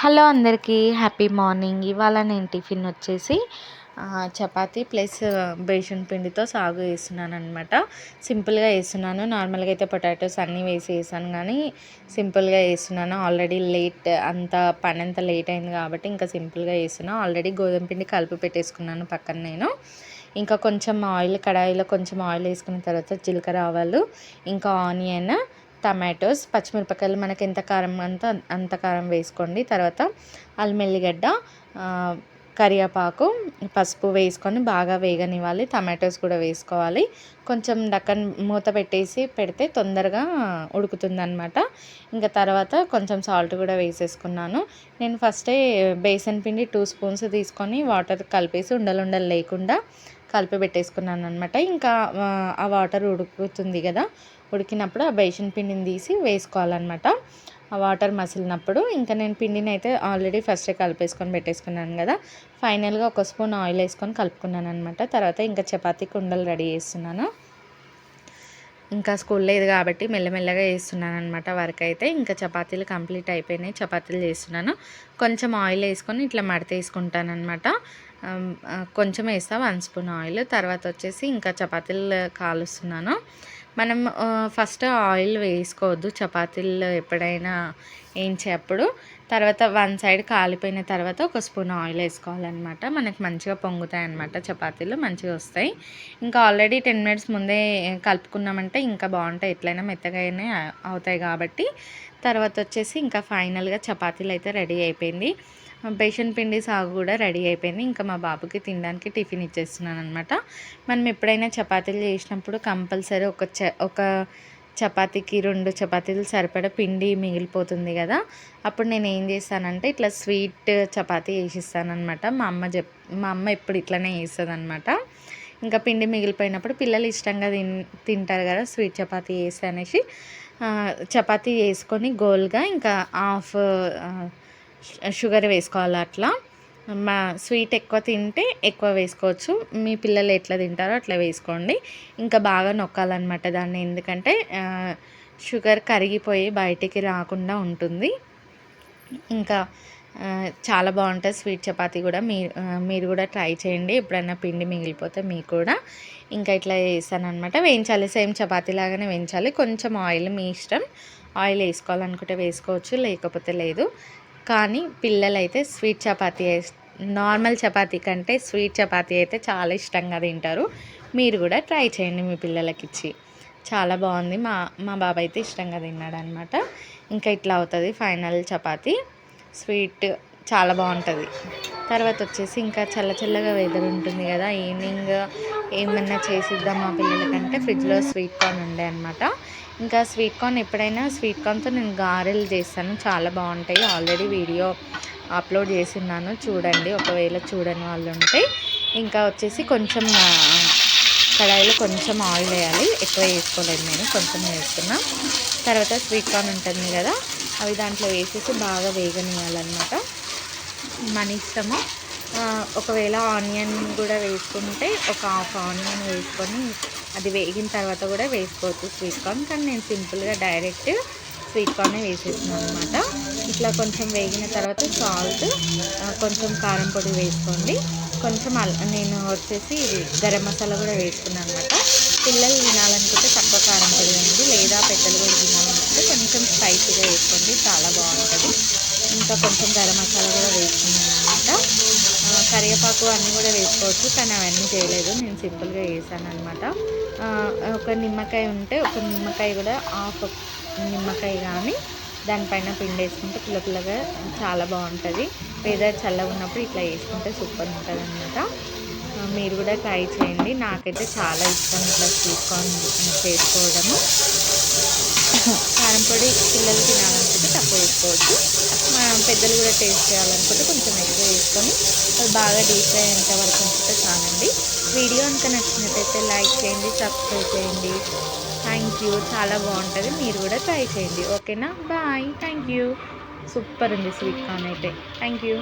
Hello అందరికీ happy morning. ఇవాళ నేను టిఫిన్ వచ్చేసి చపాతీ ప్లస్ బేషన్ పిండితో సాగు వేస్తున్నాను అనమాట సింపుల్గా వేస్తున్నాను నార్మల్గా అయితే పొటాటోస్ అన్నీ వేసి వేసాను కానీ సింపుల్గా వేస్తున్నాను ఆల్రెడీ లేట్ అంత పని అంత లేట్ అయింది కాబట్టి ఇంకా సింపుల్గా వేస్తున్నాను ఆల్రెడీ గోధుమ పిండి కలిపి పెట్టేసుకున్నాను పక్కన నేను. ఇంకా కొంచెం ఆయిల్ కడాయిలో కొంచెం ఆయిల్ వేసుకున్న తర్వాత జీలకర్ర ఆవాలు ఇంకా ఆనియన్ టమాటోస్ పచ్చిమిరపకాయలు మనకి ఎంత కారం అంత అంత కారం వేసుకోండి. తర్వాత అల్లం ఎల్లిగడ్డ కరివేపాకు పసుపు వేసుకొని బాగా వేగనివ్వాలి. టమాటోస్ కూడా వేసుకోవాలి. కొంచెం డక్కన్ మూత పెట్టేసి పెడితే తొందరగా ఉడుకుతుంది అనమాట ఇంకా తర్వాత కొంచెం సాల్ట్ కూడా వేసేసుకున్నాను. నేను ఫస్టే బేసన్ పిండి టూ స్పూన్స్ తీసుకొని వాటర్ కలిపేసి ఉండలు ఉండలు లేకుండా కలిపి పెట్టేసుకున్నాను అనమాట ఇంకా ఆ వాటర్ ఉడుకుతుంది కదా ఉడికినప్పుడు ఆ బేసన్ పిండిని తీసి వేసుకోవాలన్నమాట. ఆ వాటర్ మసిలినప్పుడు ఇంకా నేను పిండిని అయితే ఆల్రెడీ ఫస్టే కలిపేసుకొని పెట్టేసుకున్నాను కదా ఫైనల్గా ఒక స్పూన్ ఆయిల్ వేసుకొని కలుపుకున్నాను అనమాట తర్వాత ఇంకా చపాతీ కుండలు రెడీ చేస్తున్నాను. ఇంకా స్కూల్ లేదు కాబట్టి మెల్లమెల్లగా వేస్తున్నాను అనమాట వర్క్ అయితే. ఇంకా చపాతీలు కంప్లీట్ అయిపోయినాయి. చపాతీలు చేస్తున్నాను. కొంచెం ఆయిల్ వేసుకొని ఇట్లా మడత వేసుకుంటాను అనమాట కొంచెం వేస్తా వన్ స్పూన్ ఆయిల్. తర్వాత వచ్చేసి ఇంకా చపాతీలు కాలుస్తున్నాను. మనం ఫస్ట్ ఆయిల్ వేసుకోవద్దు. చపాతీలు ఎప్పుడైనా వేయించేప్పుడు తర్వాత వన్ సైడ్ కాలిపోయిన తర్వాత ఒక స్పూన్ ఆయిల్ వేసుకోవాలన్నమాట. మనకి మంచిగా పొంగుతాయి అన్నమాట చపాతీలు మంచిగా వస్తాయి. ఇంకా ఆల్రెడీ టెన్ మినిట్స్ ముందే కలుపుకున్నామంటే ఇంకా బాగుంటాయి. ఎట్లయినా మెత్తగానే అవుతాయి కాబట్టి. తర్వాత వచ్చేసి ఇంకా ఫైనల్గా చపాతీలు అయితే రెడీ అయిపోయింది. బేషన్ పిండి సాగు కూడా రెడీ అయిపోయింది. ఇంకా మా బాబుకి తినడానికి టిఫిన్ ఇచ్చేస్తున్నాను అనమాట మనం ఎప్పుడైనా చపాతీలు చేసినప్పుడు కంపల్సరీ ఒక చ ఒక చపాతీకి రెండు చపాతీలు సరిపడా పిండి మిగిలిపోతుంది కదా. అప్పుడు నేను ఏం చేస్తానంటే ఇట్లా స్వీట్ చపాతీ వేసిస్తాను అనమాట మా అమ్మ చెప్ మా అమ్మ ఎప్పుడు ఇట్లనే వేస్తుంది అనమాట ఇంకా పిండి మిగిలిపోయినప్పుడు పిల్లలు ఇష్టంగా తిన్ తింటారు కదా స్వీట్ చపాతీ వేసి అనేసి చపాతీ వేసుకొని గోల్గా ఇంకా హాఫ్ షుగర్ వేసుకోవాలి అట్లా? మా స్వీట్ ఎక్కువ తింటే ఎక్కువ వేసుకోవచ్చు. మీ పిల్లలు ఎట్లా తింటారో అట్లా వేసుకోండి. ఇంకా బాగా నొక్కాలన్నమాట దాన్ని. ఎందుకంటే షుగర్ కరిగిపోయి బయటికి రాకుండా ఉంటుంది. ఇంకా చాలా బాగుంటుంది స్వీట్ చపాతీ కూడా. మీరు మీరు కూడా ట్రై చేయండి. ఎప్పుడైనా పిండి మిగిలిపోతే మీకు కూడా. ఇంకా ఇట్లా చేస్తాను అనమాట వేయించాలి. సేమ్ చపాతీ లాగానే వేయించాలి. కొంచెం ఆయిల్ మీ ఇష్టం. ఆయిల్ వేసుకోవాలనుకుంటే వేసుకోవచ్చు. లేకపోతే లేదు. కానీ పిల్లలైతే స్వీట్ చపాతీ నార్మల్ చపాతీ కంటే స్వీట్ చపాతీ అయితే చాలా ఇష్టంగా తింటారు. మీరు కూడా ట్రై చేయండి మీ పిల్లలకి ఇచ్చి చాలా బాగుంది. మా మా బాబాయ్ అయితే ఇష్టంగా తిన్నాడు అనమాట ఇంకా ఇట్లా అవుతుంది ఫైనల్ చపాతీ. స్వీట్ చాలా బాగుంటుంది. తర్వాత వచ్చేసి ఇంకా చల్ల చల్లగా వెదర్ ఉంటుంది కదా ఈవినింగ్ ఏమన్నా చేసిద్దాం మా పిల్లలకంటే ఫ్రిడ్జ్లో స్వీట్ కార్న్ ఉండే అనమాట ఇంకా స్వీట్ కార్న్ ఎప్పుడైనా స్వీట్ కార్న్తో నేను గారెలు చేస్తాను చాలా బాగుంటాయి. ఆల్రెడీ వీడియో అప్లోడ్ చేసిన్నాను చూడండి. ఒకవేళ చూడని వాళ్ళు ఉంటే ఇంకా వచ్చేసి కొంచెం కడాయిలో కొంచెం ఆయిల్ వేయాలి. ఎక్కువ వేసుకోలేదు నేను కొంచెం వేసుకున్నా తర్వాత స్వీట్ కార్న్ ఉంటుంది కదా అవి దాంట్లో వేసేసి బాగా వేగనియాలన్నమాట మన ఇష్టము. ఒకవేళ ఆనియన్ కూడా వేసుకుంటే ఒక హాఫ్ ఆనియన్ వేసుకొని అది వేగిన తర్వాత కూడా వేసుకోవచ్చు స్వీట్ కార్న్ కానీ నేను సింపుల్గా డైరెక్ట్ స్వీట్ కార్నే వేసేస్తున్నాను అనమాట ఇట్లా కొంచెం వేగిన తర్వాత సాల్ట్ కొంచెం కారం పొడి వేసుకోండి. కొంచెం నేను వచ్చేసి గరం మసాలా కూడా వేసుకున్నాను అనమాట పిల్లలు తినాలనుకుంటే తక్కువ కారం పొడి వేయండి. లేదా పెద్దలు కూడా తినాలనుకుంటే కొంచెం స్పైసీగా వేసుకోండి. చాలా బాగుంటుంది. ఇంకా కొంచెం గరం మసాలా కూడా వేసుకున్నాను అనమాట కరివేపాకు అన్నీ కూడా వేసుకోవచ్చు కానీ అవన్నీ చేయలేదు. నేను సింపుల్గా వేసాను అనమాట ఒక నిమ్మకాయ ఉంటే ఒక నిమ్మకాయ కూడా హాఫ్ నిమ్మకాయ కానీ దానిపైన పిండి వేసుకుంటే పుల్ల పుల్లగా చాలా బాగుంటుంది. వెదర్ చల్లగా ఉన్నప్పుడు ఇట్లా వేసుకుంటే సూపర్ ఉంటుంది అనమాట మీరు కూడా ట్రై చేయండి. నాకైతే చాలా ఇష్టం ఇట్లా స్వీట్ కార్న్ చేసుకోవడము. కారం పొడి పిల్లలు తినాలనుకుంటే తక్కువ వేసుకోవచ్చు. పెద్దలు కూడా టేస్ట్ చేయాలనుకుంటే కొంచెం ఎక్కువ వేసుకొని అది బాగా డీప్ అయ్యేంత వరకు ఉంచితే చాలండి. వీడియో కనుక నచ్చినట్టయితే లైక్ చేయండి సబ్స్క్రైబ్ చేయండి. థ్యాంక్ యూ చాలా బాగుంటుంది. మీరు కూడా ట్రై చేయండి. ఓకేనా? బాయ్ థ్యాంక్ యూ సూపర్ ఉంది స్వీట్ కార్న్ అయితే. Thank you